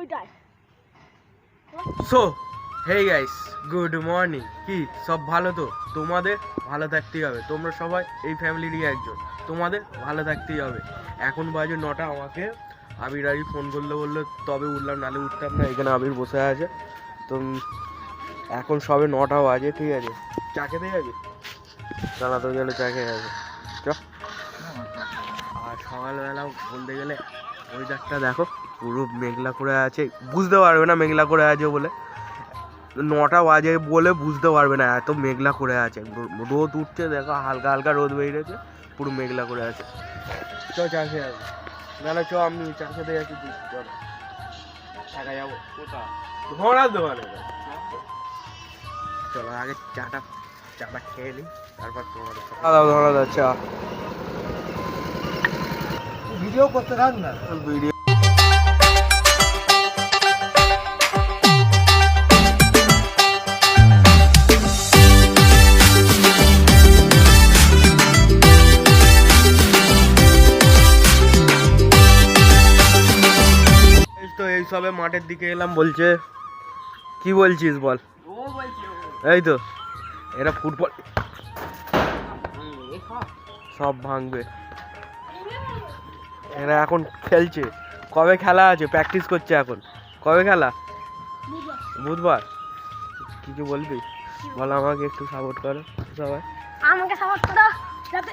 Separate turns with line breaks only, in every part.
ওইটাই।
So hey guys good morning কি, সব ভালো তো? তোমাদের ভালো থাকতেই হবে। তোমরা সবাই এই ফ্যামিলিরই একজন। তোমাদের ভালো থাকতেই হবে। এখন বাজে নটা, আমাকে আবির আবি ফোন করলে, বলল, তবে উঠলাম নালে উঠতাম না, এখানে আবির বসে আছে। তো এখন সবে নটা বাজে, ঠিক আছে? চা খেতে যাবি চলা তো গেলে চা খেয়ে যাবে। চ। আর সকালবেলা বলতে গেলে ওয়েদারটা দেখো। পুরো মেঘলা করে আছে। বুঝতে পারবে না মেঘলা করে আছে বলে। নটা বাজে বলে বুঝতে পারবে না এত মেঘলা করে আছে। রোদ উঠছে দেখো হালকা হালকা রোদ বেরিয়েছে পুরো মেঘলা করে আছে। চ চা খেয়ে যাব নাহলে চ আমি চা খেতে যাচ্ছি চল। একা যাব। কোথায়? ঘোড়ার দোকানে। চলো আগে চাটা চাটা খেয়ে নিই তারপর তোমাদের দাদা ধরা চা।
ভিডিও করতে থাক না।
ভিডিও সবে মাঠের দিকে এলাম, বলছে, কি বলছিস বল? এই তো, এরা ফুটবল সব ভাঙবে। এরা এখন খেলছে। কবে খেলা আছে? প্র্যাকটিস করছে এখন। কবে খেলা? বুধবার। কিছু বলবি? বল আমাকে একটু সাপোর্ট করো সবাই।
আমাকে সাপোর্ট করো, যাতে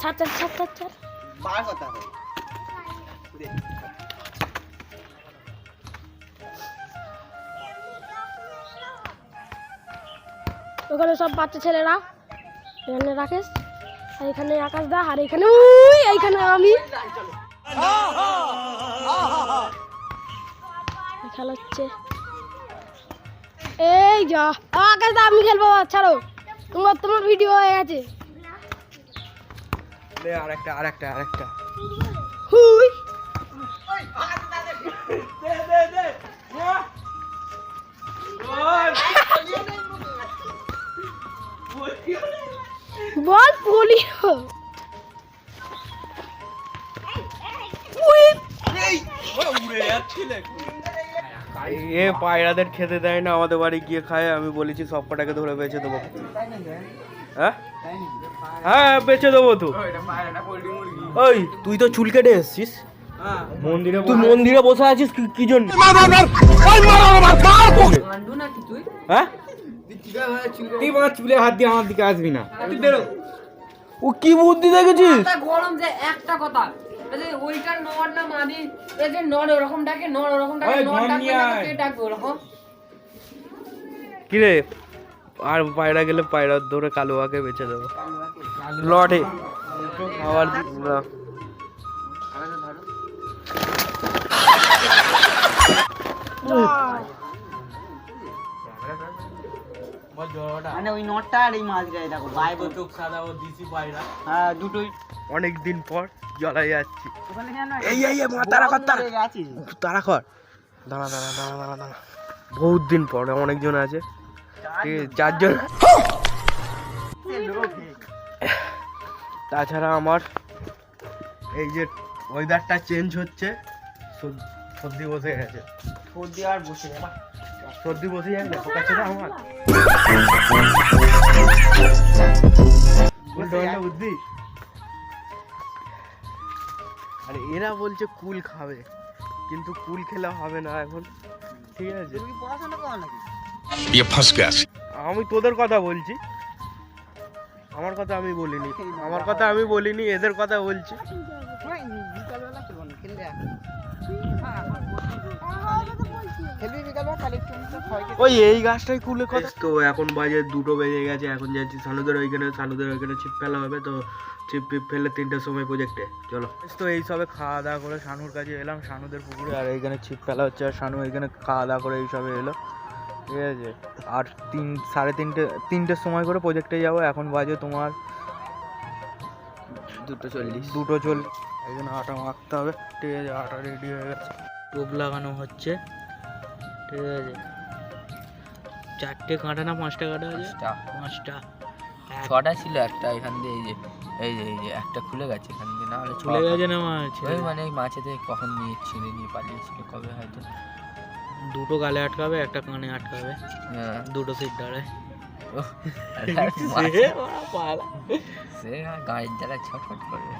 ছাড় ছাড় ছাড় ছাড় ওখানে সব বাচ্চা ছেলেরা, এখানে রাখিস আর এখানে আকাশ দা, আর এখানে এইখানে আমি। খেলা হচ্ছে। এই যা। আকাশ দা, আমি খেলব, ছাড়ো। তোমার তোমার ভিডিও হয়ে গেছে।
আর একটা আর একটা আর একটা
হুই বল পোলিও উই।
এ পায়রাদের খেতে দেয় না আমাদের বাড়ি গিয়ে খায় আমি বলেছি সব কটাকে ধরে বেঁচে দেবো। হ্যাঁ? হ্যাঁ বেঁচে দেবো তো। ওই তুই তো চুল কেটে এসছিস। মন্দিরে তুই মন্দিরে বসে আছিস কি- কি জন্য? হ্যাঁ?
তুই আমার চুলে হাত দিয়ে আমার দিকে আসবি না।
ও কি বুদ্ধি দেখেছিস?
গরম যে একটা কথা। এই যে না মাদি এই যে নড় ওরকম ডাকে নড় ওরকম ডাকে
ওই
ডাকবে না কে ডাকবে ওরকম
কি রে আর পায়রা গেলে পায়রা ধরে কালোয়াকে বেঁচে দেবো। লটে। আবার না।
মানে ওই নটটা আর এই মাছ গায়ে দেখো চোখ সাদা ও দিছি পায়রা। হ্যাঁ দুটোই।
অনেক দিন পর জলাই যাচ্ছি।
ওখানে কেন
এই এই মা তারা কর তারা
আছিস
তারা কর। দাঁড়া দাঁড়া দাঁড়া দাঁড়া দাঁড়া। বহুত দিন পর অনেকজন আছে। ঠিক আছে, চারজন। তাছাড়া আমার এই যে ওয়েদারটা চেঞ্জ হচ্ছে সর্দি বসে গেছে।
সর্দি আর বসে যাবা
সর্দি বসে যায় না ছিল আমার। বুদ্ধি আরে এরা বলছে কুল খাবে কিন্তু কুল খেলে হবে না এখন। ঠিক আছে। আমি তোদের কথা বলছি। আমার কথা আমি বলিনি। আমার কথা আমি বলিনি এদের কথা বলছি।
বিকালবেলা খেলব না খেলবি
ওই এই গাছটাই খুলে কথা। তো এখন বাজে দুটো বেজে গেছে এখন যাচ্ছি সানুদের ওইখানে সানুদের ওইখানে ছিপ ফেলা হবে তো ছিপ ফিপ ফেলে তিনটের সময় প্রজেক্টে চলো। তো এই সবে খাওয়া দাওয়া করে শানুর কাছে এলাম শানুদের পুকুরে আর এইখানে ছিপ ফেলা হচ্ছে আর শানু এইখানে খাওয়া দাওয়া করে এই সবে এলো। ঠিক আছে আর তিন সাড়ে তিনটে তিনটের সময় করে প্রজেক্টে যাব এখন বাজে তোমার
দুটো চল্লিশ।
দুটো চল্লিশ এখানে আটা মাখতে হবে ঠিক আছে আটা রেডি হয়ে গেছে।
টোপ লাগানো হচ্ছে ঠিক আছে। চারটে কাঁটা না পাঁচটা কাঁটা আছে? পাঁচটা।
ছটা ছিল একটা এখান দিয়ে এই যে এই যে এই যে একটা খুলে গেছে এখান দিয়ে না হলে
চলে
ছটা।
গেছে না মাছ
ওই মানে এই মাছেতে কখন নিয়ে ছিঁড়ে নিয়ে পালিয়েছিল কবে হয়তো।
দুটো গালে আটকাবে একটা কানে আটকাবে।
হ্যাঁ।
দুটো সিট
আর সে গায়ের জ্বালা ছটফট করবে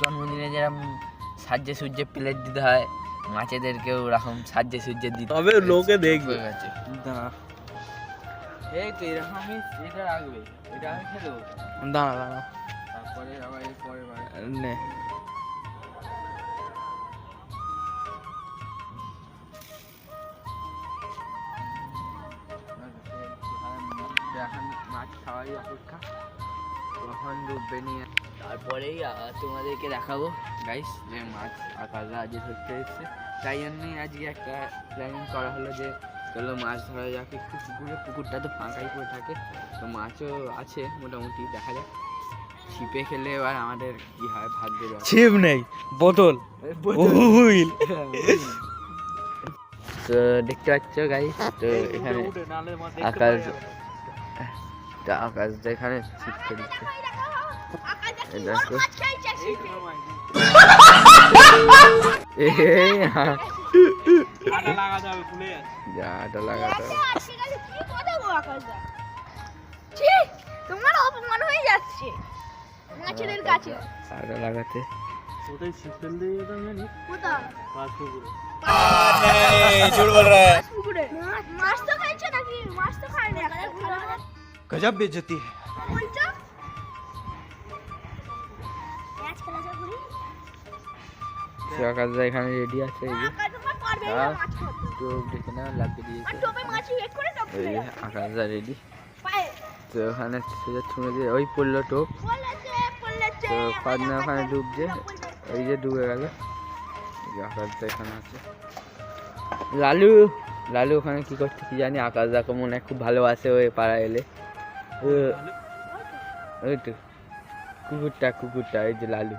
জন্মদিনে যেরকম সাজ্জে সূর্যে প্লেট দিতে হয় মাছেদেরকেও ওরকম সাজ্জে সূর্যে দিতে
তবে লোকে দেখবে।
গেছে। এই তো এরকমই এটা রাখবে। এটা আমি খেলো
দাঁড়া দাঁড়া।
তারপরে আবার এর পরের
নে।
এখন মাছ খাওয়াই অপেক্ষা। কখন ডুববে নিয়ে তারপরেই তোমাদেরকে দেখাবো। গাইস যে মাছ আকাশে আজকে ধরতে এসছে। তাই জন্যই আজকে একটা প্ল্যানিং করা হলো যে চলো মাছ ধরা যাক। একটু পুকুরে পুকুরটা তো ফাঁকাই পড়ে থাকে। তো মাছও আছে মোটামুটি দেখা যাক। ছিপে খেলে এবার আমাদের কি হয় ভাগ্যে
ছিপ নেই বোতল।
তো দেখতে পাচ্ছ গাইস তো এখানে আকাশ তা আকাশ এখানে ছিপ ফেলছে দেখো হ্যাঁ।
তোমার অপমান হয়ে যাচ্ছে। মাছেদের কাছে।
আটা লাগাতে।
যেতাম
কোথায়?
পাঁচ পুকুরে।
করি
সে আকাশ এখানে রেডি আছে এই যে তো দেখে না লাগিয়ে দিয়েছে আকাশটা রেডি তো ওখানে সোজা ছুঁড়ে দিয়ে ওই পড়ল টোপ তো ফাদনা ওখানে ডুবছে এই যে ডুবে গেল আকাশটা এখানে আছে লালু লালু ওখানে কি করছে কি জানি আকাশ দেখো মনে হয় খুব ভালোবাসে ওই পাড়া এলে ওই তো কুকুরটা কুকুরটা এই যে লালু।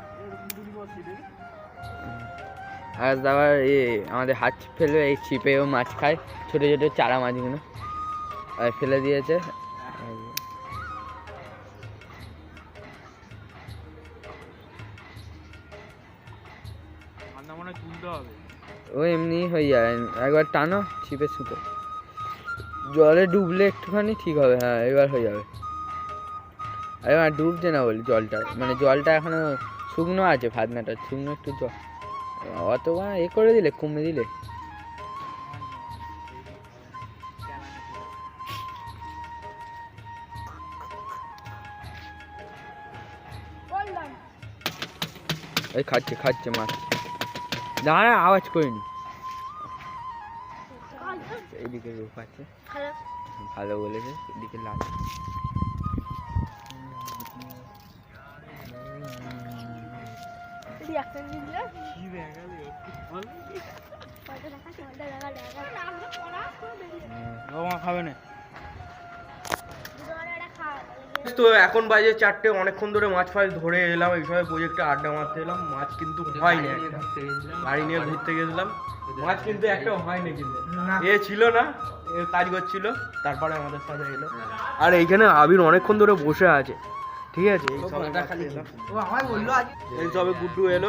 আকাশ আবার এ আমাদের হাত ফেলে এই ছিপেও মাছ খায় ছোটো ছোটো চারা মাছগুলো। আর ফেলে দিয়েছে। ও এমনি হয়ে যায় একবার টানো ছিপে সুতো জলে ডুবলে একটুখানি ঠিক হবে হ্যাঁ এবার হয়ে যাবে। এবার ডুবছে না বলি জলটা মানে জলটা এখনও শুকনো আছে ভাতনাটা, শুকনো একটু জল। অত এ করে দিলে, কমে দিলে। ওই খাচ্ছে খাচ্ছে মাছ দাঁড়া, আওয়াজ করিনি। এইদিকে রূপ আছে। ভালো বলেছে এদিকে লাল।
খাবে না। তো এখন বাজে চারটে অনেকক্ষণ ধরে মাছ ফাছ ধরে এলাম এই সময় প্রজেক্টে আড্ডা মারতে এলাম মাছ কিন্তু হয়নি একটা। গাড়ি নিয়ে ঘুরতে গেছিলাম। মাছ কিন্তু একটা হয়নি কিন্তু। এ ছিল না এ কাজ করছিল তারপরে আমাদের সাথে এলো। আর এইখানে আবির অনেকক্ষণ ধরে বসে আছে ঠিক আছে? এই সবে গুড্ডু এলো।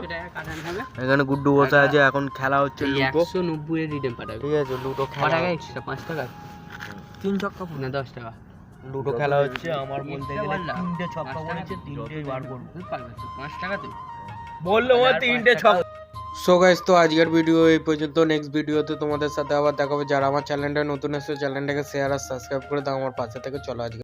এখানে গুড্ডু বসে আছে এখন খেলা হচ্ছে লুডো।
একশো নব্বই রিডেম পাঠাবে।
ঠিক আছে লুডো খেলা
এক্সট্রা পাঁচ টাকা? তিন ছক্কা না দশ টাকা।
লুডো খেলা হচ্ছে আমার বলতে গেলে তিনটে ছক্কা পড়েছে তিনটে বার করব।
পাঁচ টাকা তো
বলল ও তিনটে ছক সো গাইস তো আজকের ভিডিও এই পর্যন্ত। নেক্সট ভিডিওতে তোমাদের সাথে আবার দেখাবো যারা আমার চ্যানেলটা নতুন এসে চ্যানেলটাকে শেয়ার আর সাবস্ক্রাইব করে দাও। আমার পাশে থেকে চলো আজকে।